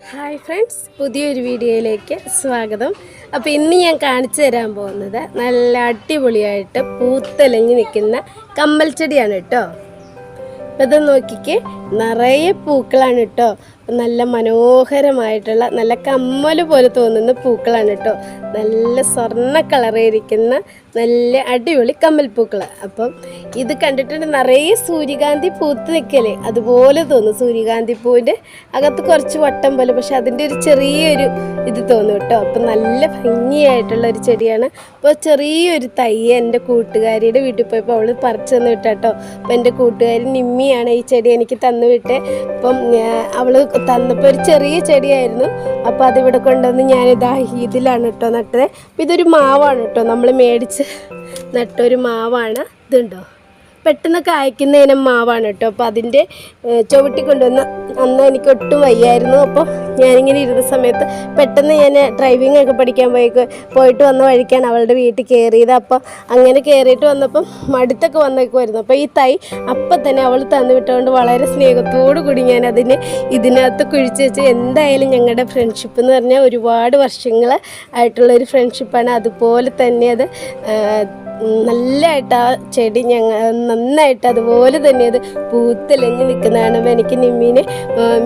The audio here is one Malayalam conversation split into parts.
ഹായ് ഫ്രണ്ട്സ് പുതിയൊരു വീഡിയോയിലേക്ക് സ്വാഗതം. അപ്പോൾ ഇന്ന് ഞാൻ കാണിച്ചു തരാൻ പോകുന്നത് നല്ല അടിപൊളിയായിട്ട് പൂത്തലഞ്ഞ് നിൽക്കുന്ന കമ്മൽ ചെടിയാണ് കേട്ടോ ഇത് നോക്കിക്കേ നിറയെ പൂക്കളാണ് കേട്ടോ നല്ല മനോഹരമായിട്ടുള്ള നല്ല കമ്മൽ പോലെ തോന്നുന്ന പൂക്കളാണ് കേട്ടോ നല്ല സ്വർണ കളറിയിരിക്കുന്ന നല്ല അടിപൊളി കമ്മൽ പൂക്കൾ അപ്പം ഇത് കണ്ടിട്ടുണ്ട് നിറയെ സൂര്യകാന്തി പൂത്ത് നിൽക്കലേ അതുപോലെ തോന്നും സൂര്യകാന്തി പൂവിന്റെ അകത്ത് കുറച്ച് വട്ടം പോലെ പക്ഷെ അതിന്റെ ഒരു ചെറിയൊരു ഇത് തോന്നും കേട്ടോ അപ്പം നല്ല ഭംഗിയായിട്ടുള്ള ഒരു ചെടിയാണ്. അപ്പോൾ ചെറിയൊരു തൈ എന്റെ കൂട്ടുകാരിയുടെ വീട്ടിൽ പോയപ്പോൾ അവൾ പറിച്ചു തന്നു വിട്ടാട്ടോ അപ്പം എന്റെ കൂട്ടുകാരി നിമ്മിയാണ് ഈ ചെടി എനിക്ക് തന്നു വിട്ടേ അപ്പം അവൾ തന്നപ്പോൾ ഒരു ചെറിയ ചെടിയായിരുന്നു. അപ്പോൾ അതിവിടെ കൊണ്ടുവന്ന് ഞാനിതാ ഇതിലാണ് കേട്ടോ നട്ടത്. ഇതൊരു മാവാണ് കേട്ടോ. നമ്മൾ മേടിച്ച് നട്ടൊരു മാവാണ്. ഇതുണ്ടോ? പെട്ടെന്ന് കായ്ക്കുന്ന ഇനം മാവാണ് കേട്ടോ. അപ്പോൾ അതിന്റെ ചുവട്ടി കൊണ്ടുവന്ന് അന്ന് എനിക്ക് ഒട്ടും വയ്യായിരുന്നു. അപ്പോൾ ഞാനിങ്ങനെ ഇരുന്ന സമയത്ത് പെട്ടെന്ന് ഞാൻ ഡ്രൈവിംഗ് ഒക്കെ പഠിക്കാൻ പോയി പോയിട്ട് വന്ന വഴിക്കാണ് അവളുടെ വീട്ടിൽ കയറിയത് അപ്പോൾ അങ്ങനെ കയറിയിട്ട് വന്നപ്പം മടുത്തൊക്കെ വന്നേക്കുമായിരുന്നു അപ്പോൾ ഈ തൈ അപ്പം തന്നെ അവൾ തന്നു വിട്ടുകൊണ്ട് വളരെ സ്നേഹത്തോടു കൂടി ഞാൻ അതിനെ ഇതിനകത്ത് കുഴിച്ച് വെച്ച് എന്തായാലും ഞങ്ങളുടെ ഫ്രണ്ട്ഷിപ്പ് എന്ന് പറഞ്ഞാൽ ഒരുപാട് വർഷങ്ങൾ ആയിട്ടുള്ള ഒരു ഫ്രണ്ട്ഷിപ്പാണ് അതുപോലെ തന്നെ അത് നല്ലതായിട്ട് ആ ചെടി ഞങ്ങൾ നന്നായിട്ട് അതുപോലെ തന്നെ അത് പൂത്തലഞ്ഞ് നിൽക്കുന്ന കാണുമ്പോൾ എനിക്ക് നിമ്മീനെ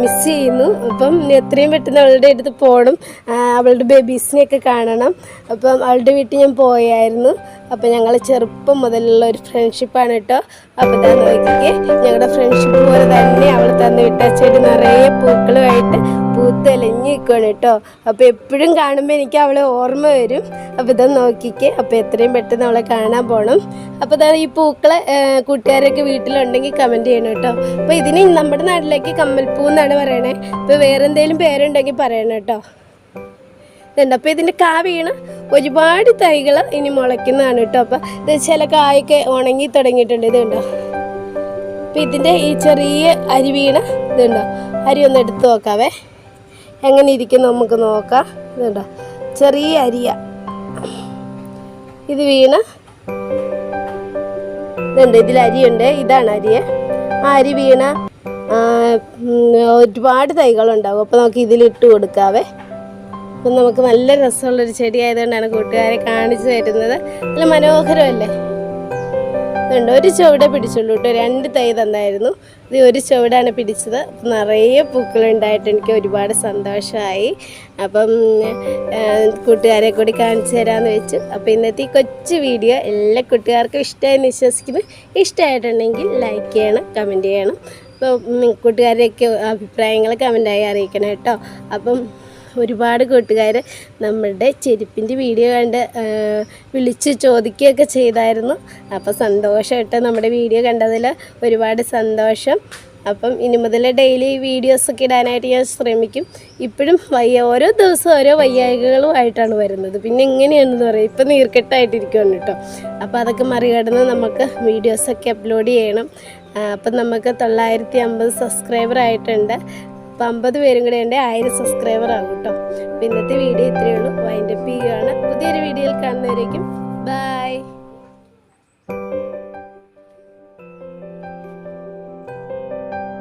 മിസ് ചെയ്യുന്നു. അപ്പം എത്രയും പെട്ടെന്ന് അവളുടെ അടുത്ത് പോകണം അവളുടെ ബേബീസിനെയൊക്കെ കാണണം. അപ്പം അവളുടെ വീട്ടിൽ ഞാൻ പോയായിരുന്നു. അപ്പം ഞങ്ങൾ ചെറുപ്പം മുതലുള്ള ഒരു ഫ്രണ്ട്ഷിപ്പാണ് കേട്ടോ അപ്പം താ നോക്കിക്കേ ഞങ്ങളുടെ ഫ്രണ്ട്ഷിപ്പ് പോലെ തന്നെ അവൾ തന്നു വിട്ട ചെടി നിറയെ പൂക്കളുമായിട്ട് പൂത്തലഞ്ഞ് നിൽക്കുകയാണ് കേട്ടോ അപ്പോൾ എപ്പോഴും കാണുമ്പോൾ എനിക്ക് അവളെ ഓർമ്മ വരും. അപ്പോൾ ഇതൊന്ന് നോക്കിക്ക് അപ്പോൾ എത്രയും പെട്ടെന്ന് അവളെ കാണാൻ പോകണം അപ്പോൾ ഇതാണ് ഈ പൂക്കളെ കൂട്ടുകാരൊക്കെ വീട്ടിലുണ്ടെങ്കിൽ കമന്റ് ചെയ്യണം കേട്ടോ അപ്പോൾ ഇതിന് നമ്മുടെ നാട്ടിലേക്ക് കമ്മൽപ്പൂ എന്നാണ് പറയണേ. ഇപ്പോൾ വേറെ എന്തെങ്കിലും പേരുണ്ടെങ്കിൽ പറയണം കേട്ടോ ഇതുണ്ട് അപ്പോൾ ഇതിന്റെ കാ ഒരുപാട് തൈകൾ ഇനി മുളയ്ക്കുന്നതാണ് കേട്ടോ. അപ്പോൾ ഇത് ചില കായൊക്കെ ഉണങ്ങി തുടങ്ങിയിട്ടുണ്ട്. ഇതുണ്ടോ അപ്പോൾ ഇതിന്റെ ഈ ചെറിയ അരി വീണ ഇതുണ്ടോ അരി ഒന്ന് എടുത്ത് നോക്കാവേ. എങ്ങനെ ഇരിക്കും നമുക്ക് നോക്കാം. ഇതുണ്ടോ ചെറിയ അരിയ. ഇത് വീണ. ഇതുണ്ട് ഇതിൽ അരിയുണ്ട്. ഇതാണ് അരിയെ. ആ അരി വീണ ഒരുപാട് തൈകളുണ്ടാവും. അപ്പോൾ നമുക്ക് ഇതിലിട്ട് കൊടുക്കാവേ. അപ്പം നമുക്ക് നല്ല രസമുള്ളൊരു ചെടി ആയതുകൊണ്ടാണ് കൂട്ടുകാരെ കാണിച്ചു തരുന്നത്. നല്ല മനോഹരമല്ലേ? ഇതുണ്ട് ഒരു ചുവടെ പിടിച്ചുള്ളൂ കേട്ടോ. രണ്ട് തൈ തന്നായിരുന്നു. ഇത് ഒരു ചുവടാണ് പിടിച്ചത്. നിറയെ പൂക്കളുണ്ടായിട്ട് എനിക്ക് ഒരുപാട് സന്തോഷമായി. അപ്പം കൂട്ടുകാരെ കൂടി കാണിച്ചു തരാമെന്ന് വെച്ചു. അപ്പോൾ ഇന്നത്തെ ഈ കൊച്ചു വീഡിയോ എല്ലാ കൂട്ടുകാർക്കും ഇഷ്ടമായെന്ന് വിശ്വസിക്കുന്നു. ഇഷ്ടമായിട്ടുണ്ടെങ്കിൽ ലൈക്ക് ചെയ്യണം കമന്റ് ചെയ്യണം. അപ്പോൾ കൂട്ടുകാരെയൊക്കെ അഭിപ്രായങ്ങൾ കമന്റായി അറിയിക്കണം കേട്ടോ. അപ്പം ഒരുപാട് കൂട്ടുകാർ നമ്മളുടെ ചെരുപ്പിന്റെ വീഡിയോ കണ്ട് വിളിച്ച് ചോദിക്കുകയൊക്കെ ചെയ്തായിരുന്നു. അപ്പോൾ സന്തോഷമായിട്ട് നമ്മുടെ വീഡിയോ കണ്ടതിൽ ഒരുപാട് സന്തോഷം. അപ്പം ഇനി മുതൽ ഡെയിലി വീഡിയോസൊക്കെ ഇടാനായിട്ട് ഞാൻ ശ്രമിക്കും. ഇപ്പോഴും വയ്യ ഓരോ ദിവസവും ഓരോ വയ്യായികകളുമായിട്ടാണ് വരുന്നത്. പിന്നെ എങ്ങനെയാണെന്ന് പറയും. ഇപ്പം നീർക്കെട്ടായിട്ടിരിക്കുകയാണ് കേട്ടോ. അപ്പോൾ അതൊക്കെ മറികടന്ന് നമുക്ക് വീഡിയോസൊക്കെ അപ്ലോഡ് ചെയ്യണം. അപ്പം നമുക്ക് തൊള്ളായിരത്തി അമ്പത് സബ്സ്ക്രൈബർ ആയിട്ടുണ്ട്. അപ്പോൾ അമ്പത് പേരും കൂടെ എന്റെ ആയിരം സബ്സ്ക്രൈബർ ആകും കേട്ടോ. അപ്പോൾ ഇന്നത്തെ വീഡിയോ ഇത്രയേ ഉള്ളൂ. വൈൻഡപ്പ് ചെയ്യുകയാണ് പുതിയൊരു വീഡിയോയിൽ കാണുന്നവരേക്കും ബൈ